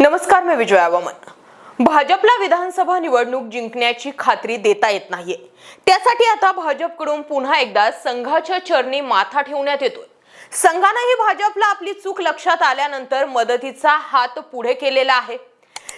नमस्कार मी विजया वामन. भाजपला विधानसभा निवडणूक जिंकण्याची खात्री देता येत नाहीये. त्यासाठी आता भाजपकडून पुन्हा एकदा संघाच्या चरणी माथा ठेवण्यात येतोय. संघानंही भाजपला आपली चूक लक्षात आल्यानंतर मदतीचा हात पुढे केलेला आहे.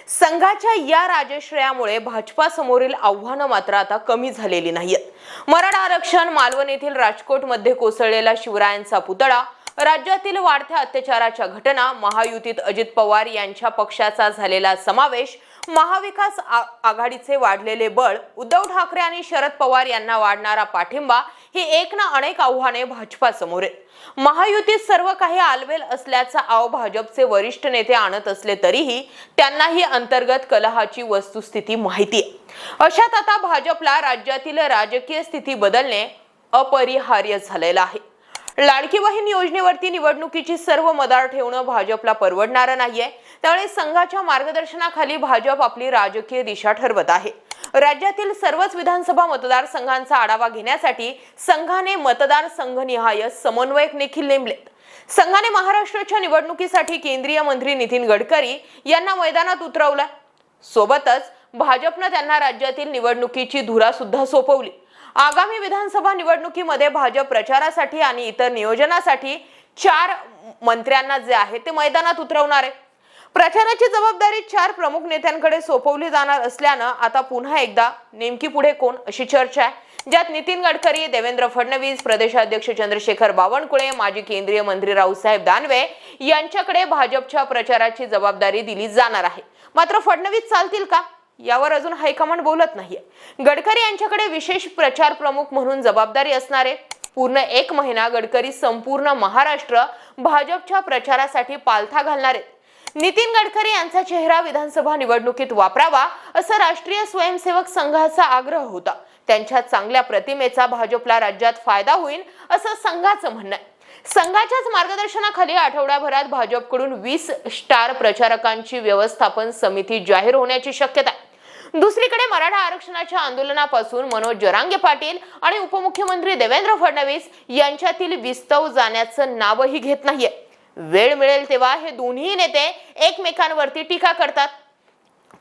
संघाच्या या राजश्रयामुळे भाजपासमोरील आव्हानं मात्र आता कमी झालेली नाहीयेत. मराठा आरक्षण मालवण येथील राजकोटमध्ये कोसळलेला शिवरायांचा पुतळा राज्यातील वाढत्या अत्याचाराच्या घटना महायुतीत अजित पवार यांच्या पक्षाचा झालेला समावेश महाविकास आघाडीचे वाढलेले बळ उद्धव ठाकरे आणि शरद पवार यांना वाढणारा पाठिंबा ही एक ना अनेक आव्हाने भाजपासमोर आहेत. महायुतीत सर्व काही आलवेल असल्याचा आव भाजपचे वरिष्ठ नेते आणत असले तरीही त्यांनाही अंतर्गत कलहाची वस्तुस्थिती माहिती आहे. अशात आता भाजपला राज्यातील राजकीय स्थिती बदलणे अपरिहार्य झालेलं आहे. लाडकी बहीण योजनेवरती निवडणुकीची सर्व मदार ठेवणं भाजपला परवडणारं नाहीये. त्यामुळे संघाच्या मार्गदर्शनाखाली भाजप आपली राजकीय दिशा ठरवत आहे. राज्यातील सर्वच विधानसभा मतदारसंघांचा आढावा घेण्यासाठी संघाने मतदार संघनिहाय समन्वयक देखील नेमलेत. संघाने महाराष्ट्राच्या निवडणुकीसाठी केंद्रीय मंत्री नितीन गडकरी यांना मैदानात उतरवलं सोबतच भाजपनं त्यांना राज्यातील निवडणुकीची धुरा सुद्धा सोपवली. आगामी विधानसभा निवडणुकीमध्ये भाजप प्रचारासाठी आणि इतर नियोजनासाठी चार मंत्र्यांना जे आहे ते मैदानात उतरवणार आहे. प्रचाराची जबाबदारी चार प्रमुख नेत्यांकडे सोपवली जाणार असल्यानं आता पुन्हा एकदा नेमकी पुढे कोण अशी चर्चा आहे? ज्यात नितीन गडकरी देवेंद्र फडणवीस प्रदेशाध्यक्ष चंद्रशेखर बावनकुळे माजी केंद्रीय मंत्री रावसाहेब दानवे यांच्याकडे भाजपच्या प्रचाराची जबाबदारी दिली जाणार आहे. मात्र फडणवीस चालतील का? यावर अजून हायकमांड बोलत नाहीये. गडकरी यांच्याकडे विशेष प्रचार प्रमुख म्हणून जबाबदारी असणारे पूर्ण एक महिना गडकरी संपूर्ण महाराष्ट्र भाजपच्या प्रचारासाठी पालथा घालणार. आहेत नितीन गडकरी यांचा चेहरा विधानसभा निवडणुकीत वापरावा असं राष्ट्रीय स्वयंसेवक संघाचा आग्रह होता. त्यांच्या चांगल्या प्रतिमेचा भाजपला राज्यात फायदा होईल असं संघाचं म्हणणं आहे. संघाच्याच मार्गदर्शनाखाली आठवड्याभरात भाजपकडून वीस स्टार प्रचारकांची व्यवस्थापन समिती जाहीर होण्याची शक्यता आहे. दुसरीकडे मराठा आरक्षणाच्या आंदोलनापासून मनोज जरांगे पाटील आणि उपमुख्यमंत्री देवेंद्र फडणवीस यांच्यातील विस्तव जाण्याचं नावही घेत नाहीये. वेळ मिळेल तेव्हा हे दोन्ही नेते एकमेकांवरती टीका करतात.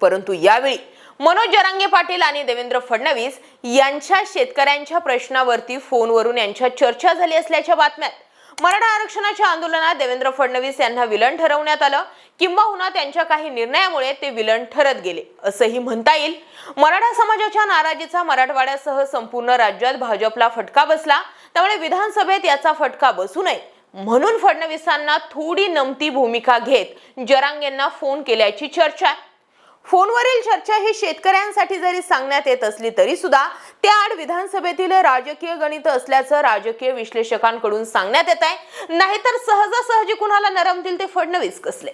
परंतु यावेळी मनोज जरांगे पाटील आणि देवेंद्र फडणवीस यांच्या शेतकऱ्यांच्या प्रश्नावरती फोनवरून यांच्या चर्चा झाली असल्याच्या बातम्यात मराठा आरक्षणाच्या आंदोलनात देवेंद्र फडणवीस यांना विलन ठरवण्यात आलं. किंबहुना त्यांच्या काही निर्णयामुळे ते विलन ठरत गेले असंही म्हणता येईल. मराठा समाजाच्या नाराजीचा मराठवाड्यासह संपूर्ण राज्यात भाजपला फटका बसला. त्यामुळे विधानसभेत याचा फटका बसू नये. म्हणून फडणवीसांना थोडी नमती भूमिका घेत जरांग यांना फोन केल्याची चर्चा आहे. फोनवरील चर्चा ही शेतकऱ्यांसाठी जरी सांगण्यात येत असली तरी सुद्धा त्या आड विधानसभेतील राजकीय गणित असल्याचं राजकीय विश्लेषकांकडून सांगण्यात येत आहे. नाहीतर सहजासहजी कुणाला नरमतील ते फडणवीस कसले?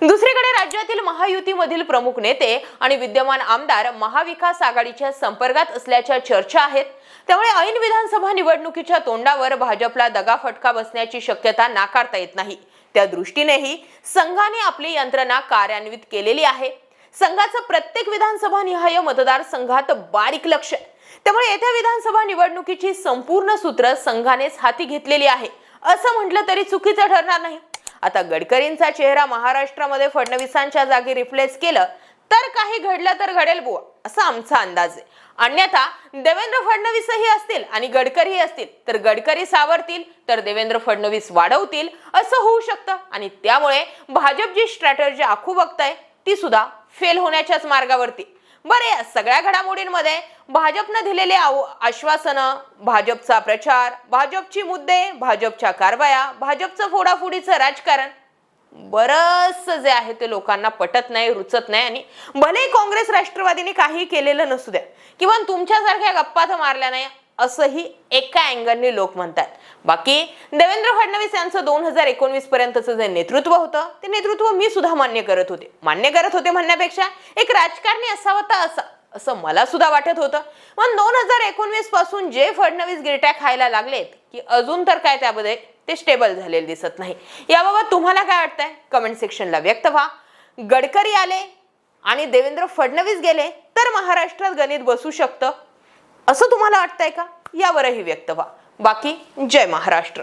दुसरीकडे राज्यातील महायुतीमधील प्रमुख नेते आणि विद्यमान आमदार महाविकास आघाडीच्या संपर्कात असल्याच्या चर्चा आहेत. त्यामुळे ऐन विधानसभा निवडणुकीच्या तोंडावर भाजपला दगाफटका बसण्याची शक्यता नाकारता येत नाही. त्या दृष्टीनेही संघाने आपली यंत्रणा कार्यान्वित केलेली आहे. संघाचं प्रत्येक विधानसभा निहाय मतदारसंघात बारीक लक्ष आहे. त्यामुळे येत्या विधानसभा निवडणुकीची संपूर्ण सूत्र संघानेच हाती घेतलेली आहे. असं म्हटलं तरी चुकीचं ठरणार नाही. आता गडकरींचा चेहरा महाराष्ट्रामध्ये फडणवीसांच्या जागी रिप्लेस केलं तर काही घडलं तर घडेल बुवा असा आमचा अंदाज आहे. अन्यथा देवेंद्र फडणवीसही असतील आणि गडकरीही असतील तर गडकरी सावरतील तर देवेंद्र फडणवीस वाढवतील असं होऊ शकतं. आणि त्यामुळे भाजप जी स्ट्रॅटर्जी आखू बघताय ती सुद्धा फेल होण्याच्याच मार्गावरती. बरं या सगळ्या घडामोडींमध्ये भाजपनं दिलेले आव- आश्वासनं भाजपचा प्रचार भाजपची मुद्दे भाजपच्या कारवाया भाजपचं फोडाफोडीचं राजकारण बरस जे आहे ते लोकांना पटत नाही रुचत नाही आणि भले काँग्रेस राष्ट्रवादीने काही केलेलं नसू द्या. किंवा तुमच्यासारख्या गप्पा तर मारल्या नाही. असंही एका अँगलने लोक म्हणतात. बाकी देवेंद्र फडणवीस यांचं दोन हजार एकोणवीस पर्यंतचं जे नेतृत्व होतं ते नेतृत्व मी सुद्धा मान्य करत होते. मान्य करत होते म्हणण्यापेक्षा एक राजकारणी असावं तर असा असं मला सुद्धा वाटत होतं. पण दोन हजार एकोणवीसपासून जे फडणवीस गिरट्या खायला लागलेत की अजून तर काय त्यामध्ये ते स्टेबल झालेले दिसत नाही. याबाबत तुम्हाला काय वाटतंय? कमेंट सेक्शनला व्यक्त व्हा. गडकरी आले आणि देवेंद्र फडणवीस गेले तर महाराष्ट्रात गणित बसू शकतं. असं तुम्हाला वाटतंय का? यावरही व्यक्त व्हा. बाकी जय महाराष्ट्र.